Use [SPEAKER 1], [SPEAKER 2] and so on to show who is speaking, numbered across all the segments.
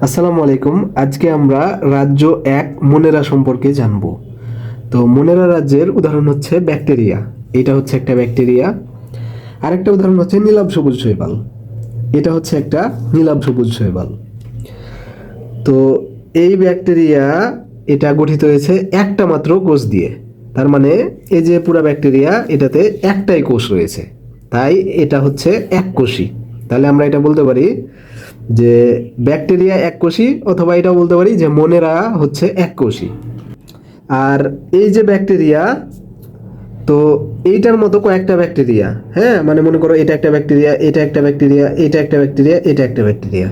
[SPEAKER 1] আসসালামু আলাইকুম। আজকে আমরা রাজ্য এক মনেরা সম্পর্কে জানব। তো মনেরা রাজ্যের উদাহরণ হচ্ছে ব্যাকটেরিয়া। এটা হচ্ছে একটা ব্যাকটেরিয়া। আরেকটা উদাহরণ হচ্ছে নীলাভ সবুজ শৈবাল। এটা হচ্ছে একটা নীলাভ সবুজ শৈবাল। তো এই ব্যাকটেরিয়া, এটা গঠিত হয়েছে একটা মাত্র কোষ দিয়ে। তার মানে এই যে পুরা ব্যাকটেরিয়া, এটাতে একটাই কোষ রয়েছে। তাই এটা হচ্ছে এক কোষী তাহলে আমরা এটা বলতে পারি যে ব্যাকটেরিয়া এক কোষী অথবা এটাও বলতে পারি যে মনেরা হচ্ছে এক কোষী আর এই যে ব্যাকটেরিয়া, তো এইটার মতো কয়েকটা ব্যাকটেরিয়া হ্যাঁ? মানে মনে করো এটা একটা ব্যাকটেরিয়া, এটা একটা ব্যাকটেরিয়া, এটা একটা ব্যাকটেরিয়া, এটা একটা ব্যাকটেরিয়া।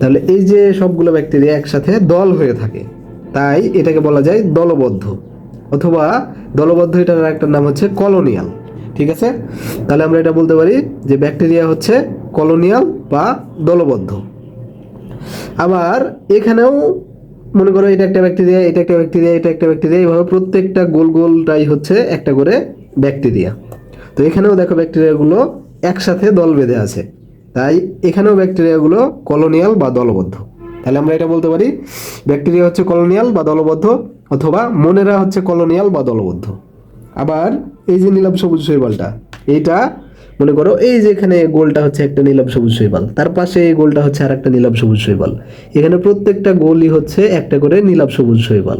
[SPEAKER 1] তাহলে এই যে সবগুলো ব্যাকটেরিয়া একসাথে দল হয়ে থাকে, তাই এটাকে বলা যায় দলবদ্ধ, অথবা দলবদ্ধ এটার একটা নাম হচ্ছে কলোনিয়াল, ঠিক আছে? তাহলে আমরা এটা বলতে পারি যে ব্যাকটেরিয়া হচ্ছে কলোনিয়াল বা দলবদ্ধ। আবার এখানেও মনে করো এটা একটা ব্যাকটেরিয়া এটা একটা ব্যাকটেরিয়া এটা একটা ব্যাকটেরিয়া এইভাবে প্রত্যেকটা গোল গোলটাই হচ্ছে একটা করে ব্যাকটেরিয়া তো এখানেও দেখো ব্যাকটেরিয়াগুলো একসাথে দল বেঁধে আছে। তাই এখানেও ব্যাকটেরিয়াগুলো কলোনিয়াল বা দলবদ্ধ। তাহলে আমরা এটা বলতে পারি, ব্যাকটেরিয়া হচ্ছে কলোনিয়াল বা দলবদ্ধ, অথবা মনেরা হচ্ছে কলোনিয়াল বা দলবদ্ধ। আবার এই যে নীলাভ সবুজ শৈবালটা, এইটা মনে করো, এই যে এখানে গোলটা হচ্ছে একটা নীলাভ সবুজ শৈবাল, তার পাশে এই গোলটা হচ্ছে আর একটা নীলাভ সবুজ শৈবাল। এখানে প্রত্যেকটা গোলই হচ্ছে একটা করে নীলাভ সবুজ শৈবাল।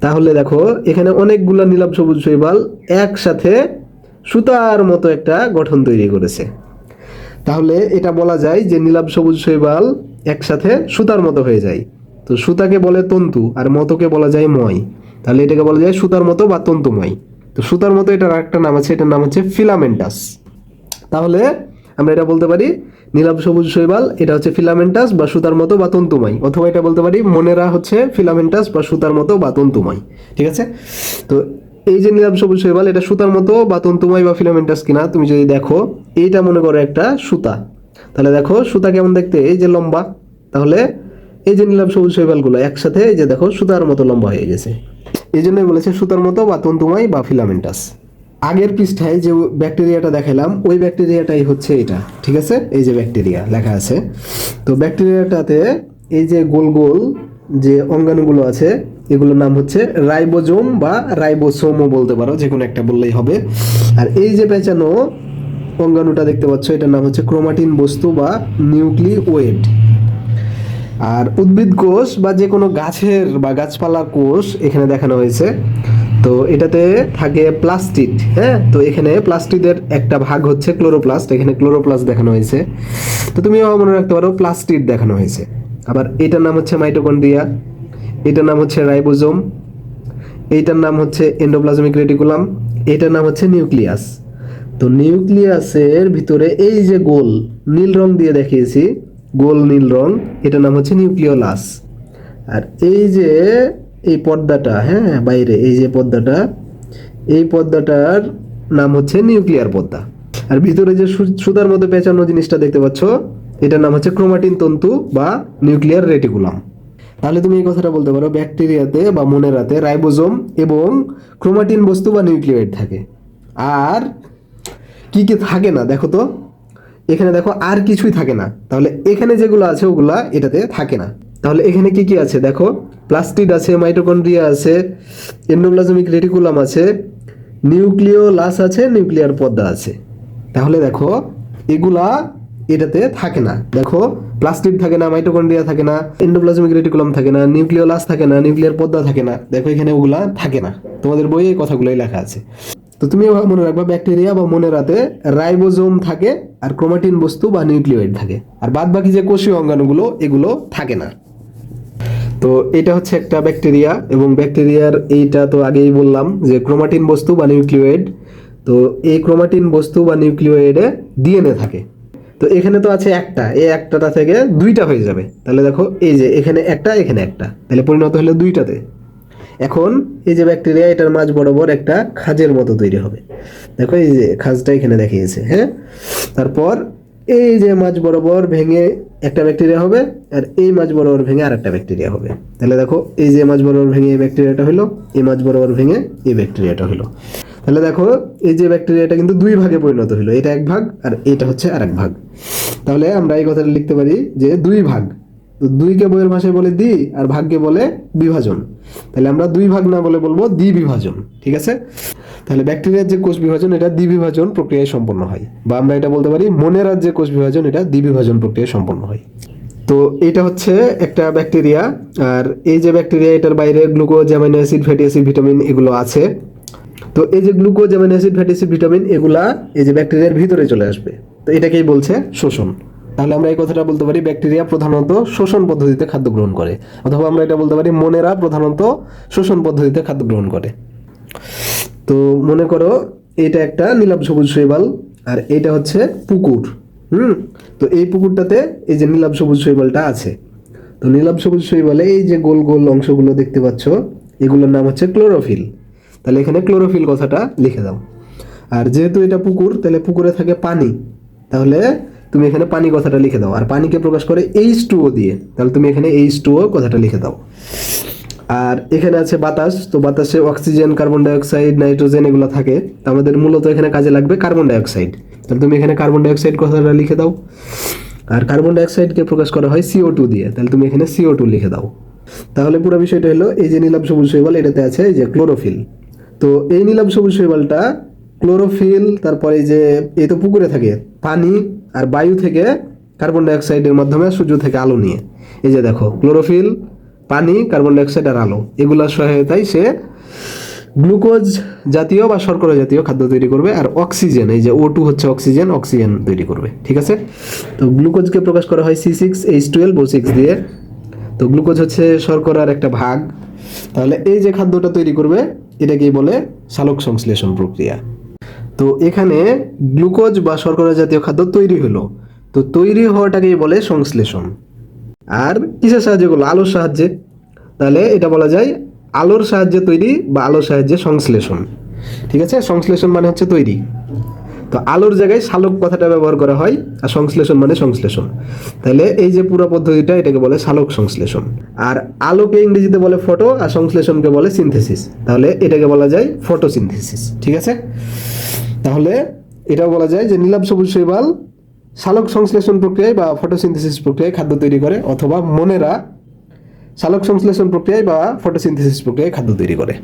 [SPEAKER 1] তাহলে দেখো, এখানে অনেকগুলা নীলাভ সবুজ শৈবাল একসাথে সুতার মতো একটা গঠন তৈরি করেছে। তাহলে এটা বলা যায় যে নীলাভ সবুজ শৈবাল একসাথে সুতার মতো হয়ে যায়। তো সুতাকে বলে তন্তু, আর মতকে বলা যায় ময়। তাহলে এটাকে বলা যায় সুতার মতো বা তন্তুময়। তো সুতার মতো এটার একটা নাম আছে, এটার নাম হচ্ছে ফিলামেন্টাস। তাহলে আমরা এটা বলতে পারি নীলাভ সবুজ শৈবাল, এটা হচ্ছে ফিলামেন্টাস বা সুতার মতো বা তন্তুময়, অথবা এটা বলতে পারি মনেরা হচ্ছে ফিলামেন্টাস বা সুতার মতো বা তন্তুময়, ঠিক আছে? তো এই যে নীলাভ সবুজ শৈবাল, এটা সুতার মতো বা তন্তুময় বা ফিলামেন্টাস কিনা, তুমি যদি দেখো, এইটা মনে করো একটা সুতা। তাহলে দেখো, সুতা কেমন দেখতে? এই যে লম্বা। তাহলে এই যে নীলাভ সবুজ শৈবালগুলো একসাথে, এই যে দেখো, সুতার মতো লম্বা হয়ে গেছে। এই জন্যই বলেছে সুতার মতো বা তন্তুময় বা ফিলামেন্টাস আগের পৃষ্ঠায় যে ব্যাকটেরিয়াটা দেখালাম ওই ব্যাকটেরিয়াটাই হচ্ছে এটা, ঠিক আছে? এই যে ব্যাকটেরিয়া লেখা আছে। তো ব্যাকটেরিয়াটাতে এই যে গোল গোল যে অঙ্গাণুগুলো আছে, এগুলোর নাম হচ্ছে রাইবোজোম বা রাইবোসোমও বলতে পারো, যে কোনো একটা বললেই হবে। আর এই যে পেঁচানো অঙ্গাণুটা দেখতে পাচ্ছ, এটার নাম হচ্ছে ক্রোমাটিন বস্তু বা নিউক্লিওয়েড। আর উদ্ভিদ কোষ বা যে কোনো গাছের বা গাছপালার কোষ এখানে দেখানো হয়েছে। তো এটাতে থাকে প্লাস্টিড হ্যাঁ? তো এখানে প্লাস্টিডের একটা ভাগ হচ্ছে ক্লোরোপ্লাস্ট এখানে ক্লোরোপ্লাস্ট দেখানো হয়েছে। তো তুমিও মনে রাখতে পারো প্লাস্টিড দেখানো হয়েছে। আবার এটার নাম হচ্ছে মাইটোকন্ড্রিয়া এটার নাম হচ্ছে রাইবোজোম এইটার নাম হচ্ছে এন্ডোপ্লাজমিক রেটিকুলাম এটার নাম হচ্ছে নিউক্লিয়াস তো নিউক্লিয়াসের ভিতরে এই যে গোল, নীল রং দিয়ে দেখিয়েছি, গোল নীল রং, এটার নাম হচ্ছে নিউক্লিওলাস আর এই যে এই পর্দাটা হ্যাঁ বাইরে, এই যে পর্দাটা, এই পর্দাটার নাম হচ্ছে নিউক্লিয়ার পর্দা। আর ভিতরে যে সুতার মধ্যে পেঁচানো জিনিসটা দেখতে পাচ্ছ, এটার নাম হচ্ছে ক্রোমাটিন তন্তু বা নিউক্লিয়ার রেটিকুলাম। তাহলে তুমি এই কথাটা বলতে পারো, ব্যাকটেরিয়াতে বা মনেরাতে রাইবোজোম এবং ক্রোমাটিন বস্তু বা নিউক্লিয়েড থাকে। আর কি কি থাকে না, দেখো তো, এখানে দেখো আর কিছুই থাকে না। তাহলে এখানে যেগুলো আছে, ওগুলা এটাতে থাকে না। তাহলে এখানে কি কি আছে, দেখো প্লাস্টিড আছে, মাইটোকন্ড্রিয়া আছে, এন্ডোপ্লাজমিক রেটিকুলাম আছে, নিউক্লিওলাস আছে, নিউক্লিয়ার পর্দা আছে। তাহলে দেখো, এগুলা এটাতে থাকে না। দেখো প্লাস্টিক থাকে না, মাইটোকন্ড্রিয়া থাকে না, এন্ডোপ্লাজমিক রেটিকুলাম থাকে না, নিউক্লিওলাস থাকে না, নিউক্লিয়ার পর্দা থাকে না। দেখো, এখানে ওগুলা থাকে না। তোমাদের বইয়ে কথাগুলোই লেখা আছে। তো তুমি মনে রাখবা, ব্যাকটেরিয়া বা মনে রাতে রাইবোজোম থাকে আর ক্রোমাটিন বস্তু বা নিউক্লিয়েড থাকে। আর বাদ বাকি যে কোষীয় অঙ্গাণুগুলো, এগুলো থাকে না। তো এটা হচ্ছে একটা ব্যাকটেরিয়া এবং ব্যাকটেরিয়ার এইটা তো আগেই বললাম যে ক্রোমাটিন বস্তু বা নিউক্লিয়েড তো এই ক্রোমাটিন বস্তু বা নিউক্লিয়েডে ডিএনএ থাকে। তো এখানে তো আছে একটা, এই একটাটা থেকে দুইটা হয়ে যাবে। তাহলে দেখো, এই যে এখানে একটা এখানে একটা। তাহলে পরিণত হলো দুইটাতে। এখন এই যে ব্যাকটেরিয়া, এটার মাঝ বরাবর একটা খাজের মতো তৈরি হবে। দেখো এই যে খাজটা এখানে দেখিয়েছে হ্যাঁ? তারপর এই যে মাছ বরাবর ভেঙে একটা ব্যাকটেরিয়া হবে আর এই মাছ বরাবর ভেঙে আর একটা ব্যাকটেরিয়া হবে। তাহলে দেখো, এই যে মাছ বরাবর ভেঙে এই ব্যাকটেরিয়াটা হলো এই মাছ বরাবর ভেঙে এই ব্যাকটেরিয়াটা হলো তাহলে দেখো, এই যে ব্যাকটেরিয়াটা কিন্তু দুই ভাগে পরিণত হলো এটা এক ভাগ আর এটা হচ্ছে আর এক ভাগ। তাহলে আমরা এই কথাটা লিখতে পারি যে দুই ভাগ। দুইকে বইয়ের ভাষায় বলে দ্বি আর ভাগকে বলে বিভাজন। তাহলে আমরা দুই ভাগ না বলে বলব দ্বি বিভাজন ঠিক আছে? তাহলে ব্যাকটেরিয়ার যে কোষ বিভাজন, এটা দ্বিবিভাজন প্রক্রিয়ায় সম্পন্ন হয়। বা আমরা এটা বলতে পারি মনেরার যে কোষ বিভাজন, এটা দ্বিবিভাজন প্রক্রিয়ায় সম্পন্ন হয়। তো এটা হচ্ছে একটা ব্যাকটেরিয়া, আর এই যে ব্যাকটেরিয়া, এটার বাইরে glucose, amino acid, fatty acid, vitamin এগুলো আছে। তো এই যে glucose, amino acid, fatty acid, vitamin এগুলা এই যে ব্যাকটেরিয়ার ভিতরে চলে আসবে। তো এটাকেই বলছে শোষণ। তাহলে আমরা এই কথাটা বলতে পারি, ব্যাকটেরিয়া প্রধানত শোষণ পদ্ধতিতে খাদ্য গ্রহণ করে। অথবা আমরা এটা বলতে পারি, মনেরা প্রধানত শোষণ পদ্ধতিতে খাদ্য গ্রহণ করে। তো মনে করো এটা একটা নীলাভ সবুজ শৈবাল, আর এটা হচ্ছে পুকুর, হুম? তো এই পুকুরটাতে এই যে নীলাভ সবুজ শৈবালটা আছে। তো নীলাভ সবুজ শৈবালে এই যে গোল গোল অংশগুলো দেখতে পাচ্ছ, এগুলোর নাম হচ্ছে ক্লোরোফিল। তাহলে এখানে ক্লোরোফিল কথাটা লিখে দাও। আর যেহেতু এটা পুকুর, তাহলে পুকুরে থাকে পানি। তাহলে তুমি এখানে পানি কথাটা লিখে দাও। আর পানিকে প্রকাশ করে এইচ টুও দিয়ে। তাহলে তুমি এখানে এইচ টুও কথাটা লিখে দাও। আর এখানে আছে বাতাস, তো বাতাসে অক্সিজেন কার্বন ডাইঅক্সাইড নাইট্রোজেন এগুলো থাকে। তো আমাদের মূলত এখানে কাজে লাগবে কার্বন ডাইঅক্সাইড তাহলে তুমি এখানে কার্বন ডাইঅক্সাইড কথাটা লিখে দাও। আর কার্বন ডাইঅক্সাইডকে প্রকাশ করা হয় সিও টু দিয়ে। তাহলে তুমি এখানে সিও টু লিখে দাও। তাহলে পুরো বিষয়টা হলো, এই যে নীলাভ সবুজ শৈবাল, এটাতে আছে এই যে ক্লোরোফিল তো এই নীলাভ সবুজ শৈবালটা ক্লোরোফিল তারপরে যে এই তো পুকুরে থাকে, পানি আর বায়ু থেকে কার্বন ডাইঅক্সাইডের মাধ্যমে সূর্য থেকে আলো নিয়ে। এই যে দেখো ক্লোরোফিল পানি, কার্বন ডাইঅক্সাইড আর আলো। এগুলোর সহায়তায় সে গ্লুকোজ জাতীয় বা শর্করা জাতীয় খাদ্য তৈরি করবে আর অক্সিজেন, এই যে ও টু হচ্ছে অক্সিজেন অক্সিজেন তৈরি করবে, ঠিক আছে? তো গ্লুকোজকে প্রকাশ করা হয় C six H twelve O six দিয়ে। তো গ্লুকোজ হচ্ছে শর্করার একটা ভাগ। তাহলে এই যে খাদ্যটা তৈরি করবে, এটাকেই বলে সালোক সংশ্লেষণ প্রক্রিয়া। তো এখানে গ্লুকোজ বা শর্করা জাতীয় খাদ্য তৈরি হলো। তো তৈরি হওয়াটাকেই বলে সংশ্লেষণ। আর কিসের সাহায্যে করল? আলোর সাহায্যে। তাহলে এটা বলা যায় আলোর সাহায্যে তৈরি বা আলোর সাহায্যে সংশ্লেষণ। ঠিক আছে? সংশ্লেষণ মানে হচ্ছে তৈরি। তো আলোর জায়গায় সালোক কথাটা ব্যবহার করা হয় আর সংশ্লেষণ মানে সংশ্লেষণ। তাহলে এই যে পুরো পদ্ধতিটা এটাকে বলে সালোক সংশ্লেষণ। আর আলোকে ইংরেজিতে বলে ফটো আর সংশ্লেষণকে বলে সিনথেসিস। তাহলে এটাকে বলা যায় ফটো ফটোসিনথেসিস। ঠিক আছে? তাহলে এটাও বলা যায় যে নীলাভ সবুজ শৈবাল সালোক সংশ্লেষণ প্রক্রিয়ায় বা ফটোসিনথেসিস প্রক্রিয়ায় খাদ্য তৈরি করে অথবা মনেরা সালোক সংশ্লেষণ প্রক্রিয়ায় বা ফটোসিনথেসিস প্রক্রিয়ায় খাদ্য তৈরি করে।